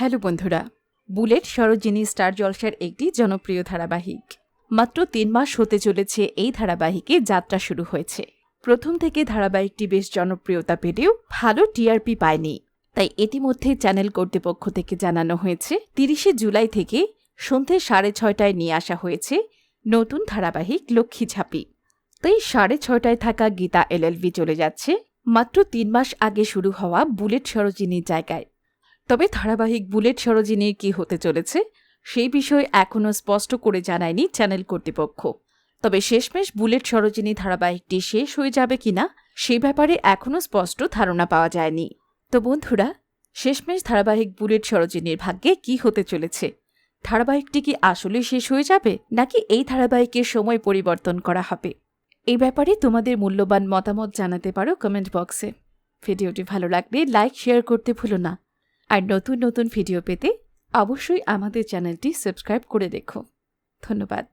Hello বন্ধুরা, bullet Sarojini star জলসার একটি জনপ্রিয় ধারাবাহিক। মাত্র তিন মাস হতে চলেছে এই ধারাবাহিকে যাত্রা শুরু হয়েছে। প্রথম থেকে ধারাবাহিকটি বেশ জনপ্রিয়তা পেলেও ভালো টিআরপি পায়নি। তাই ইতিমধ্যে চ্যানেল কর্তৃপক্ষ থেকে জানানো হয়েছে, তিরিশে জুলাই থেকে সন্ধে সাড়ে ছয়টায় নিয়ে আসা হয়েছে নতুন ধারাবাহিক লক্ষ্মী ঝাঁপি। তাই সাড়ে ছয়টায় থাকা গীতা এলএলভি চলে যাচ্ছে। মাত্র তিন মাস আগে শুরু হওয়া বুলেট সরোজিনীর জায়গায়। তবে ধারাবাহিক বুলেট সরোজিনীর কি হতে চলেছে, সেই বিষয়ে এখনও স্পষ্ট করে জানায়নি চ্যানেল কর্তৃপক্ষ। তবে শেষমেশ বুলেট সরোজিনী ধারাবাহিকটি শেষ হয়ে যাবে কিনা, সে ব্যাপারে এখনও স্পষ্ট ধারণা পাওয়া যায়নি। তো বন্ধুরা, শেষমেশ ধারাবাহিক বুলেট সরোজিনীর ভাগ্যে কি হতে চলেছে? ধারাবাহিকটি কি আসলে শেষ হয়ে যাবে, নাকি এই ধারাবাহিকের সময় পরিবর্তন করা হবে? এই ব্যাপারে তোমাদের মূল্যবান মতামত জানাতে পারো কমেন্ট বক্সে। ভিডিওটি ভালো লাগলে লাইক, শেয়ার করতে ভুলো না। আর নতুন নতুন ভিডিও পেতে অবশ্যই আমাদের চ্যানেলটি সাবস্ক্রাইব করে দেখো। ধন্যবাদ।